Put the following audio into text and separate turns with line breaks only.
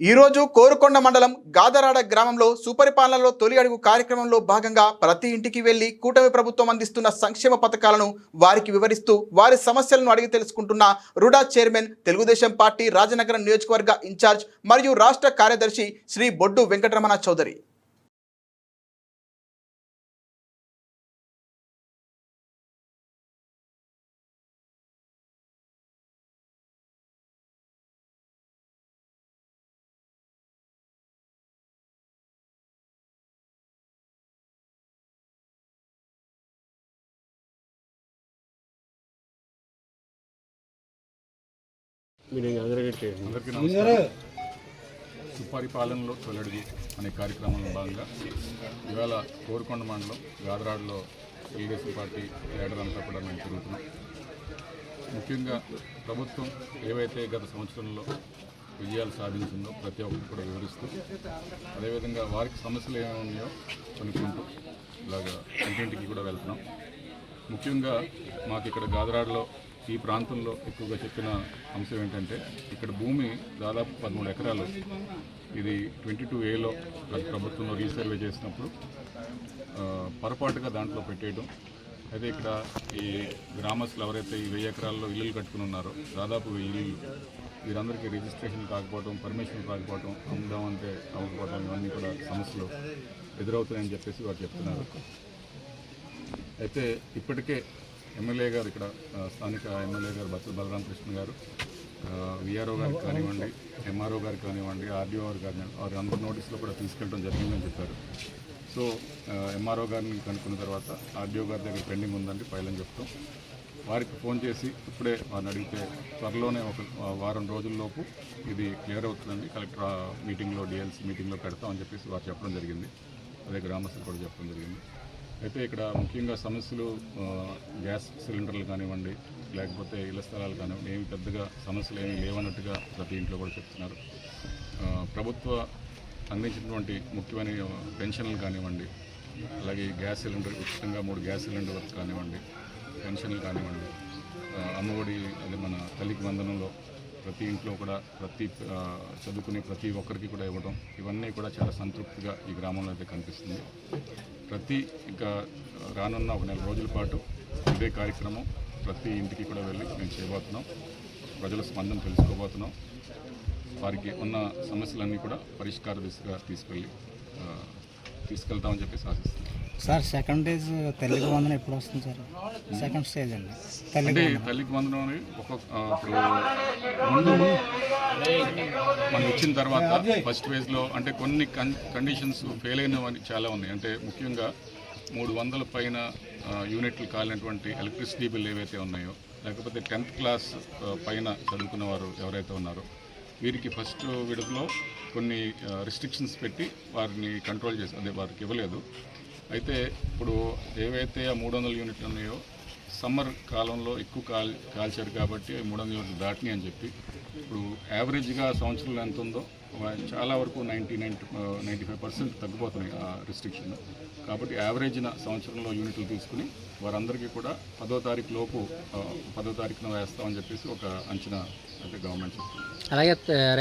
ఈరోజు కోరుకొండ మండలం గాదరాడ గ్రామంలో సుపరిపాలనలో తొలి అడుగు కార్యక్రమంలో భాగంగా ప్రతి ఇంటికి వెళ్ళి కూటమి ప్రభుత్వం అందిస్తున్న సంక్షేమ పథకాలను వారికి వివరిస్తూ వారి సమస్యలను అడిగి తెలుసుకుంటున్న RUDA chairman Telugu Desam party Rajanagaram నియోజకవర్గ ఇన్ఛార్జ్ మరియు రాష్ట్ర కార్యదర్శి శ్రీ బొడ్డు వెంకటరమణ చౌదరి.
సుపరిపాలనలో తొలడుగు అనే కార్యక్రమంలో భాగంగా ఇవాళ కోరుకొండ మండలం గాదరాడులో తెలుగుదేశం పార్టీ లీడర్ అంతా కూడా మేము తిరుగుతున్నాం. ముఖ్యంగా ప్రభుత్వం ఏవైతే గత సంవత్సరంలో విజయాలు సాధించిందో ప్రతి ఒక్కరు కూడా వివరిస్తూ అదేవిధంగా వారికి సమస్యలు ఏమేమి ఉన్నాయో కొనుక్కుంటూ ఇలాగా ఇంటింటికి కూడా వెళ్తున్నాం. ముఖ్యంగా మాకు ఇక్కడ గాదరాడులో ఈ ప్రాంతంలో ఎక్కువగా చెప్పిన అంశం ఏంటంటే ఇక్కడ భూమి దాదాపు పదమూడు ఎకరాలు. ఇది ట్వంటీ టూ ఏలో గత ప్రభుత్వంలో రీసర్వే చేసినప్పుడు పొరపాటుగా దాంట్లో పెట్టేయడం. అయితే ఇక్కడ ఈ గ్రామస్తులు ఎవరైతే ఈ వెయ్యి ఎకరాల్లో ఇల్లులు కట్టుకుని ఉన్నారో దాదాపు వెయ్యి ఇల్లు వీరందరికీ రిజిస్ట్రేషన్ కాకపోవడం పర్మిషన్ రాకపోవడం అమ్ముదాం అవ్వకపోవడం ఇవన్నీ కూడా సమస్యలు ఎదురవుతాయని చెప్పేసి వారు చెప్తున్నారు. అయితే ఇప్పటికే ఎమ్మెల్యే గారు ఇక్కడ స్థానిక ఎమ్మెల్యే గారు బత్తుల బలరామకృష్ణ గారు విఆర్ఓ గారికి కానివ్వండి ఎంఆర్ఓ గారికి కానివ్వండి ఆర్డీఓ గారు కానివ్వండి వారి అందరి నోటీసులో కూడా తీసుకెళ్ళడం జరిగిందని చెప్పారు. సో ఎంఆర్ఓ గారిని కనుక్కున్న తర్వాత ఆర్డీఓ గారి దగ్గర పెండింగ్ ఉందండి ఫైల్ అని చెప్తాం. వారికి ఫోన్ చేసి ఇప్పుడే వారిని అడిగితే త్వరలోనే ఒక వారం రోజుల్లోపు ఇది క్లియర్ అవుతుందండి కలెక్టర్ మీటింగ్లో డిఎల్సీ మీటింగ్లో పెడతామని చెప్పేసి వారు చెప్పడం జరిగింది. అదే గ్రామస్తులు కూడా చెప్పడం జరిగింది. అయితే ఇక్కడ ముఖ్యంగా సమస్యలు గ్యాస్ సిలిండర్లు కానివ్వండి లేకపోతే ఇళ్ళ స్థలాలు కానివ్వండి ఏమి పెద్దగా సమస్యలు ఏమి లేవన్నట్టుగా ప్రతి ఇంట్లో కూడా చెప్తున్నారు. ప్రభుత్వ అందించినటువంటి ముఖ్యమైన పెన్షన్లు కానివ్వండి అలాగే గ్యాస్ సిలిండర్ ఉచితంగా మూడు గ్యాస్ సిలిండర్ కానివ్వండి పెన్షన్లు కానివ్వండి అమ్మఒడి అది మన తల్లికి వందనంలో ప్రతి ఇంట్లో కూడా ప్రతి చదువుకునే ప్రతి ఒక్కరికి కూడా ఇవ్వడం ఇవన్నీ కూడా చాలా సంతృప్తిగా ఈ గ్రామంలో అయితే కనిపిస్తుంది. ప్రతి ఇంకా రానున్న ఒక నెల రోజుల పాటు ఇదే కార్యక్రమం ప్రతి ఇంటికి కూడా వెళ్ళి మేము చేయబోతున్నాం. ప్రజల స్పందన తెలుసుకోబోతున్నాం. వారికి ఉన్న సమస్యలన్నీ కూడా పరిష్కార దిశగా తీసుకెళ్ళి తీసుకెళ్తామని చెప్పేసి ఆశిస్తున్నాం.
సార్ సెకండ్ డేస్ తల్లికి వందన ఎప్పుడు వస్తుంది సార్? సెకండ్ స్టేజ్ అండి. తల్లికి
అంటే తల్లికి వందనం అనేది ఒక్కొక్క ఇప్పుడు ముందు మనం ఇచ్చిన తర్వాత ఫస్ట్ ఫేజ్లో అంటే కొన్ని కన్ కండిషన్స్ ఫెయిల్ అయినవని చాలా ఉన్నాయి. అంటే ముఖ్యంగా మూడు వందల పైన యూనిట్లు కాలినటువంటి ఎలక్ట్రిసిటీ బిల్ ఏవైతే ఉన్నాయో లేకపోతే టెన్త్ క్లాస్ పైన చదువుకున్న వారు ఎవరైతే ఉన్నారో వీరికి ఫస్ట్ విడతలో కొన్ని రిస్ట్రిక్షన్స్ పెట్టి వారిని కంట్రోల్ చేసి అదే వారికి ఇవ్వలేదు. అయితే ఇప్పుడు ఏవైతే ఆ మూడు వందల యూనిట్లు ఉన్నాయో సమ్మర్ కాలంలో ఎక్కువ కాల్ కాల్చారు కాబట్టి మూడు వందల యూనిట్లు దాటినాయి అని చెప్పి ఇప్పుడు యావరేజ్గా సంవత్సరంలో ఎంత ఉందో చాలా వరకు ninety ninety ninety five percent తగ్గిపోతున్నాయి ఆ రిస్ట్రిక్షన్. కాబట్టి యావరేజ్న సంవత్సరంలో యూనిట్లు తీసుకుని వారందరికీ కూడా పదో తారీఖు లోపు పదో తారీఖున వేస్తామని చెప్పేసి ఒక అంచనా అయితే గవర్నమెంట్ చెప్తుంది.
అలాగే